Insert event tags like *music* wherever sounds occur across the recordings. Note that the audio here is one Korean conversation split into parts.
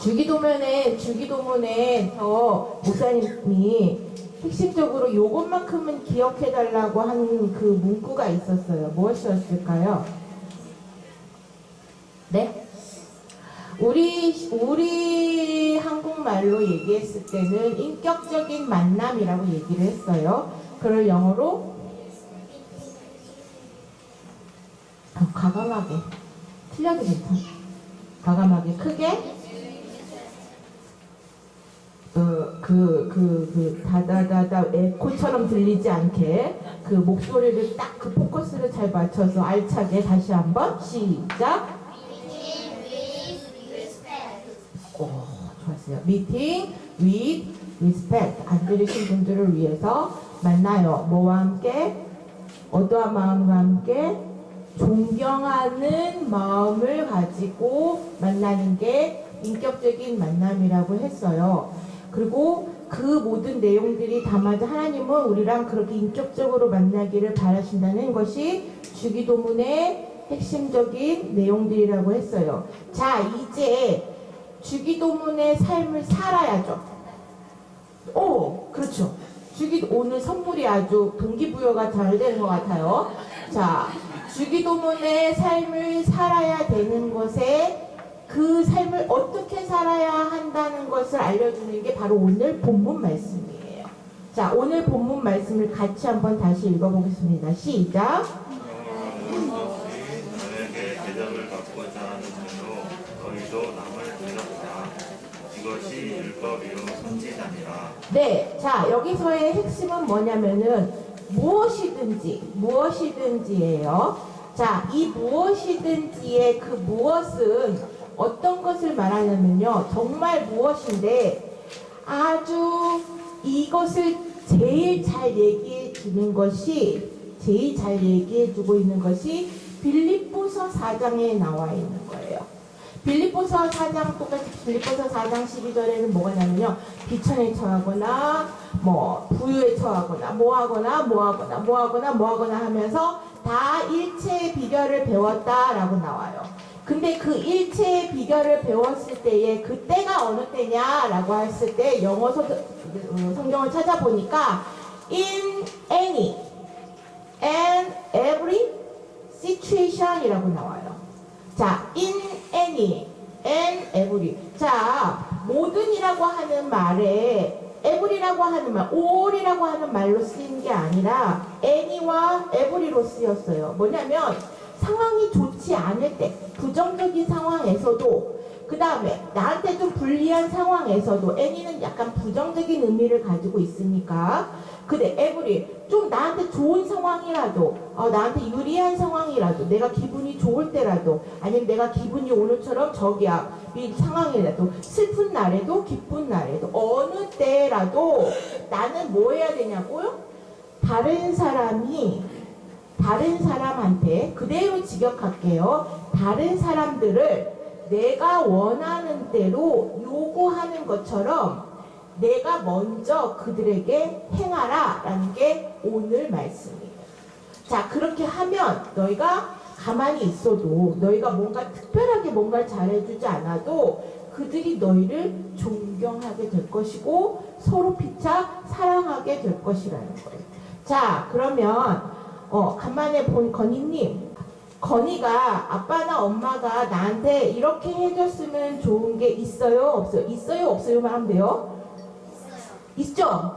주기도면에 주기도문에 저 목사님이 핵심적으로 요것만큼은 기억해 달라고 한그 문구가 있었어요. 무엇이었을까요? 네? 우리 우리 한국말로 얘기했을 때는 인격적인 만남이라고 얘기를 했어요. 그걸 영어로 더 과감하게 틀려도 괜찮아. 과감하게 크게 그, 그, 그, 그, 다다다다 에코처럼 들리지 않게 그 목소리를 딱 그 포커스를 잘 맞춰서 알차게 다시 한번 시작. 오, 좋았어요. 미팅 with respect. 안 들으신 분들을 위해서 만나요. 뭐와 함께? 어떠한 마음과 함께? 존경하는 마음을 가지고 만나는 게 인격적인 만남이라고 했어요. 그리고 그 모든 내용들이 담아져 하나님은 우리랑 그렇게 인격적으로 만나기를 바라신다는 것이 주기도문의 핵심적인 내용들이라고 했어요. 자, 이제 주기도문의 삶을 살아야죠. 오, 그렇죠. 주기 오늘 선물이 아주 동기부여가 잘 되는 것 같아요. 자, 주기도문의 삶을 살아야 되는 것에 그 삶을 어떻게 살아야 한다는 것을 알려주는 게 바로 오늘 본문 말씀이에요. 자, 오늘 본문 말씀을 같이 한번 다시 읽어보겠습니다. 시작. 네, 자 여기서의 핵심은 뭐냐면은 무엇이든지 무엇이든지예요. 자, 이 무엇이든지의 그 무엇은 어떤 것을 말하냐면요, 정말 무엇인데 아주 이것을 제일 잘 얘기해 주는 것이 제일 잘 얘기해 주고 있는 것이 빌립보서 4장에 나와 있는 거예요. 빌립보서 4장 똑같이 빌립보서 4장 12절에는 뭐가 나면요 비천에 처하거나 뭐 부유에 처하거나 뭐하거나 뭐하거나 뭐하거나 뭐하거나 하면서 다 일체의 비결을 배웠다라고 나와요. 근데 그 일체의 비결을 배웠을 때에 그 때가 어느 때냐라고 했을 때 영어 서, 어, 성경을 찾아보니까 in any and every situation이라고 나와요. 자, in any and every. 자, 모든이라고 하는 말에 every라고 하는 말, all이라고 하는 말로 쓰인 게 아니라 any와 every로 쓰였어요. 뭐냐면 상황이 좋지 않을 때, 부정적인 상황에서도 그 다음에 나한테 좀 불리한 상황에서도 any는 약간 부정적인 의미를 가지고 있으니까 근데 every 좀 나한테 좋은 상황이라도 어, 나한테 유리한 상황이라도 내가 기분이 좋을 때라도 아니면 내가 기분이 오늘처럼 저기야 이 상황이라도 슬픈 날에도 기쁜 날에도 어느 때라도 나는 뭐 해야 되냐고요? 다른 사람이 다른 사람한테 그대로 직역할게요. 다른 사람들을 내가 원하는 대로 요구하는 것처럼 내가 먼저 그들에게 행하라 라는 게 오늘 말씀이에요. 자, 그렇게 하면 너희가 가만히 있어도 너희가 뭔가 특별하게 뭔가를 잘해주지 않아도 그들이 너희를 존경하게 될 것이고 서로 피차 사랑하게 될 것이라는 거예요. 자, 그러면 어, 간만에 본 건희님 건이가 아빠나 엄마가 나한테 이렇게 해줬으면 좋은 게 있어요? 없어요? 있어요? 없어요만 하면 돼요? 있죠?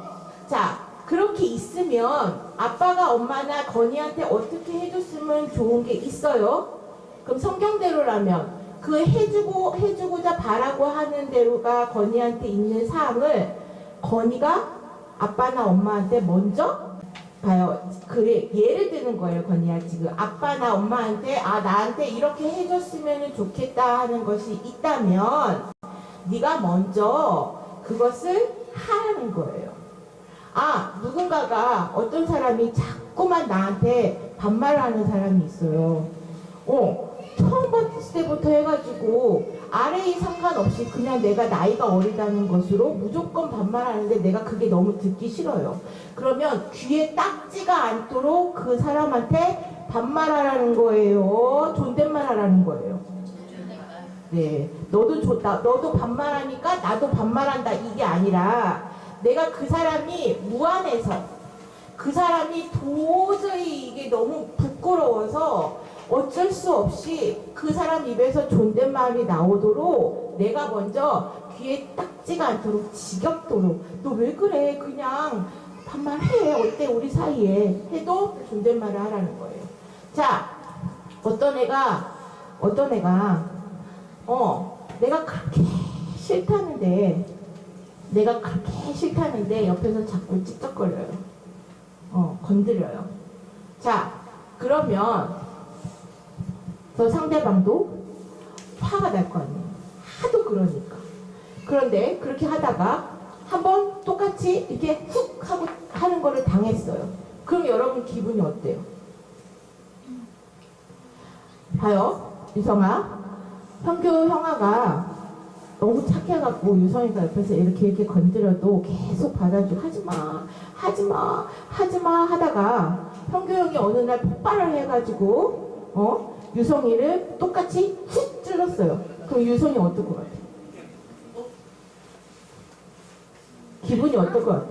자, 그렇게 있으면 아빠가 엄마나 건이한테 어떻게 해줬으면 좋은 게 있어요? 그럼 성경대로라면 그 해주고, 해주고자 바라고 하는 대로가 건이한테 있는 사항을 건이가 아빠나 엄마한테 먼저 봐요. 그래 예를 드는 거예요, 건이야 지금 아빠나 엄마한테 아 나한테 이렇게 해줬으면 좋겠다 하는 것이 있다면 네가 먼저 그것을 하라는 거예요. 아 누군가가 어떤 사람이 자꾸만 나한테 반말하는 사람이 있어요. 어 처음 봤을 때부터 해가지고 아래에 상관없이 그냥 내가 나이가 어리다는 것으로 무조건 반말하는데 내가 그게 너무 듣기 싫어요. 그러면 귀에 딱지가 않도록 그 사람한테 반말하라는 거예요. 존댓말 하라는 거예요. 네. 너도 좋다. 너도 반말하니까 나도 반말한다. 이게 아니라 내가 그 사람이 무안해서 그 사람이 도저히 이게 너무 부끄러워서 어쩔 수 없이 그 사람 입에서 존댓말이 나오도록 내가 먼저 귀에 딱지가 않도록 지겹도록. 너 왜 그래? 그냥 반말해. 어때? 우리 사이에 해도 존댓말을 하라는 거예요. 자 어떤 애가 어떤 애가 어 내가 그렇게 싫다는데 내가 그렇게 싫다는데 옆에서 자꾸 찝쩍거려요. 어 건드려요. 자 그러면 저 상대방도 화가 날 거 아니에요. 하도 그러니까. 그런데 그렇게 하다가 한번 똑같이 이렇게 훅 하고 하는 거를 당했어요. 그럼 여러분 기분이 어때요? 봐요. 유성아. 현교 형아가 너무 착해갖고 유성이가 옆에서 이렇게 이렇게 건드려도 계속 받아주고 하지마 하지마 하지마 하다가 현교 형이 어느 날 폭발을 해가지고 어 유성이를 똑같이 훅 찔렀어요 그럼 유성이 어떨 것 같아? 기분이 어떨 것 같아?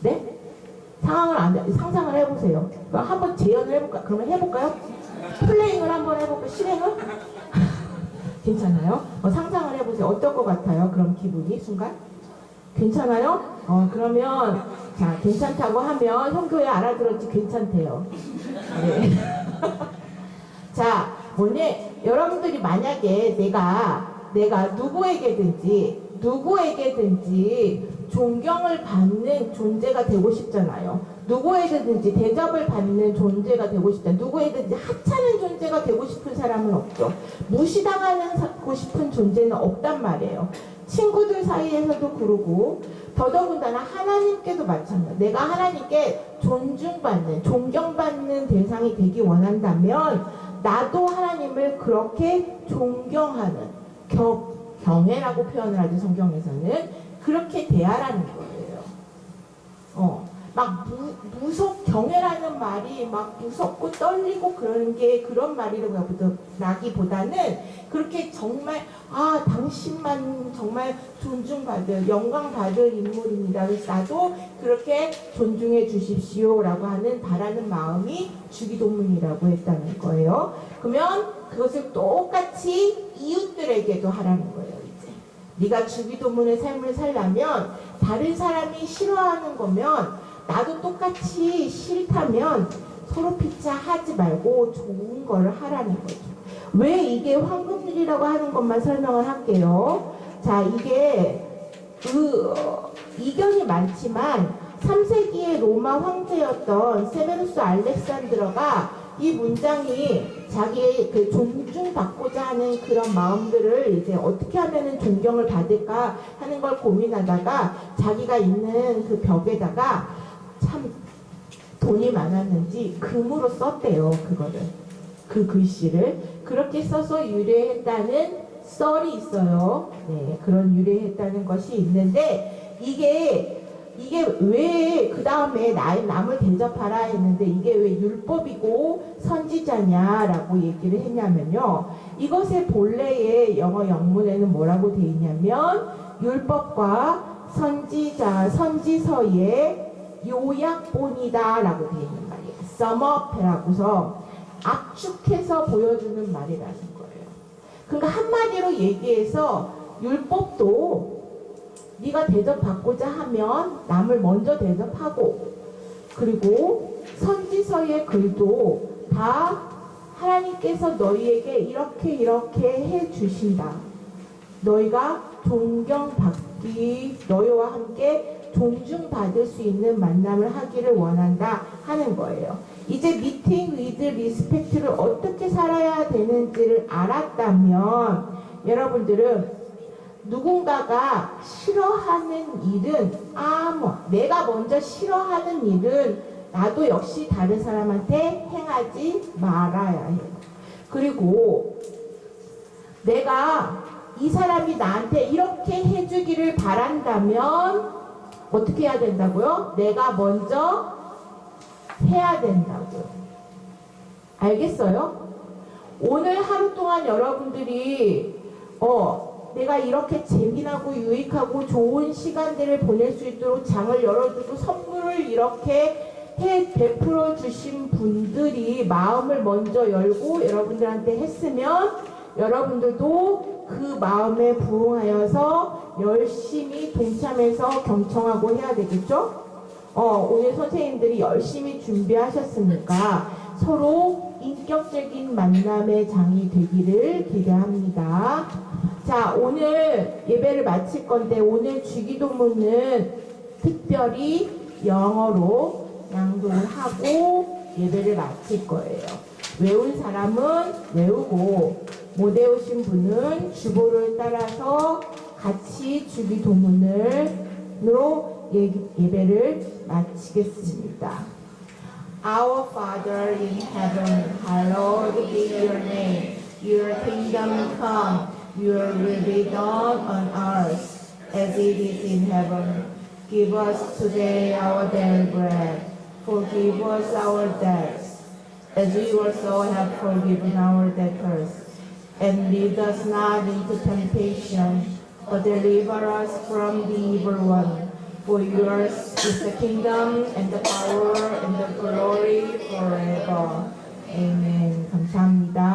네? 상황을 안, 상상을 해보세요. 그럼 한번 재연을 해볼까? 그러면 해볼까요? 플레잉을 한번 해볼까요? 실행을? *laughs* 괜찮아요? 어, 상상을 해보세요. 어떨 것 같아요? 그럼 기분이 순간? 괜찮아요? 어, 그러면, 자, 괜찮다고 하면 형교에 알아들었지 괜찮대요. 네. *laughs* 자, 뭐냐, 여러분들이 만약에 내가, 내가 누구에게든지, 누구에게든지 존경을 받는 존재가 되고 싶잖아요. 누구에게든지 대접을 받는 존재가 되고 싶다. 누구에게든지 하찮은 존재가 되고 싶은 사람은 없죠. 무시당하고 싶은 존재는 없단 말이에요. 친구들 사이에서도 그러고 더더군다나 하나님께도 마찬가지. 내가 하나님께 존중받는, 존경받는 대상이 되기 원한다면 나도 하나님을 그렇게 존경하는 겨, 경애라고 표현을 하죠 성경에서는 그렇게 대하라는 거예요. 어, 막 무, 무섭 경애라는 말이 막 무섭고 떨리고 그러는 게 그런 말이라기보다는 그렇게 정말 아 당신만 정말 존중받을 영광받을 인물입니다. 그래서 나도 그렇게 존중해 주십시오라고 하는 바라는 마음이 주기도문이라고 했다는 거예요. 그러면 그것을 똑같이 이웃들에게도 하라는 거예요. 이제 네가 주기도문의 삶을 살려면 다른 사람이 싫어하는 거면 나도 똑같이 싫다면 서로 피자하지 말고 좋은 거를 하라는 거죠. 왜 이게 황금률이라고 하는 것만 설명을 할게요. 자, 이게 그 어, 이견이 많지만 3세기의 로마 황제였던 세베루스 알렉산드러가 이 문장이 자기의 그 존중받고자 하는 그런 마음들을 이제 어떻게 하면은 존경을 받을까 하는 걸 고민하다가 자기가 있는 그 벽에다가 참 돈이 많았는지 금으로 썼대요 그거를 그 글씨를 그렇게 써서 유래했다는 썰이 있어요. 네 그런 유래했다는 것이 있는데 이게 이게 왜 그 다음에 남을 대접하라 했는데 이게 왜 율법이고 선지자냐라고 얘기를 했냐면요. 이것의 본래의 영어 영문에는 뭐라고 돼 있냐면 율법과 선지자 선지서의 요약본이다라고 돼 있는 말이에요. 서머페라고서 압축해서 보여주는 말이라는 거예요. 그러니까 한마디로 얘기해서 율법도 네가 대접받고자 하면 남을 먼저 대접하고 그리고 선지서의 글도 다 하나님께서 너희에게 이렇게 이렇게 해 주신다. 너희가 존경받기 너희와 함께 존중받을 수 있는 만남을 하기를 원한다 하는 거예요. 이제 미팅 위드 리스펙트를 어떻게 살아야 되는지를 알았다면 여러분들은 누군가가 싫어하는 일은 아무 내가 먼저 싫어하는 일은 나도 역시 다른 사람한테 행하지 말아야 해요. 그리고 내가 이 사람이 나한테 이렇게 해주기를 바란다면 어떻게 해야 된다고요? 내가 먼저 해야 된다고요. 알겠어요? 오늘 하루 동안 여러분들이 어 내가 이렇게 재미나고 유익하고 좋은 시간들을 보낼 수 있도록 장을 열어주고 선물을 이렇게 해 베풀어 주신 분들이 마음을 먼저 열고 여러분들한테 했으면 여러분들도 그 마음에 부응하여서 열심히 동참해서 경청하고 해야 되겠죠? 어, 오늘 선생님들이 열심히 준비하셨으니까 서로 인격적인 만남의 장이 되기를 기대합니다. 자, 오늘 예배를 마칠 건데 오늘 주기도문은 특별히 영어로 낭독을 하고 예배를 마칠 거예요. 외운 사람은 외우고 못 외우신 분은 주보를 따라서 같이 주기 도문으로 예, 예배를 마치겠습니다. Our Father in heaven, hallowed be your name. Your kingdom come, your will be done on earth as it is in heaven. Give us today our daily bread. Forgive us our debts, as we also have forgiven our debtors. And lead us not into temptation, but deliver us from the evil one. For yours is the kingdom and the power and the glory forever. Amen. 감사합니다.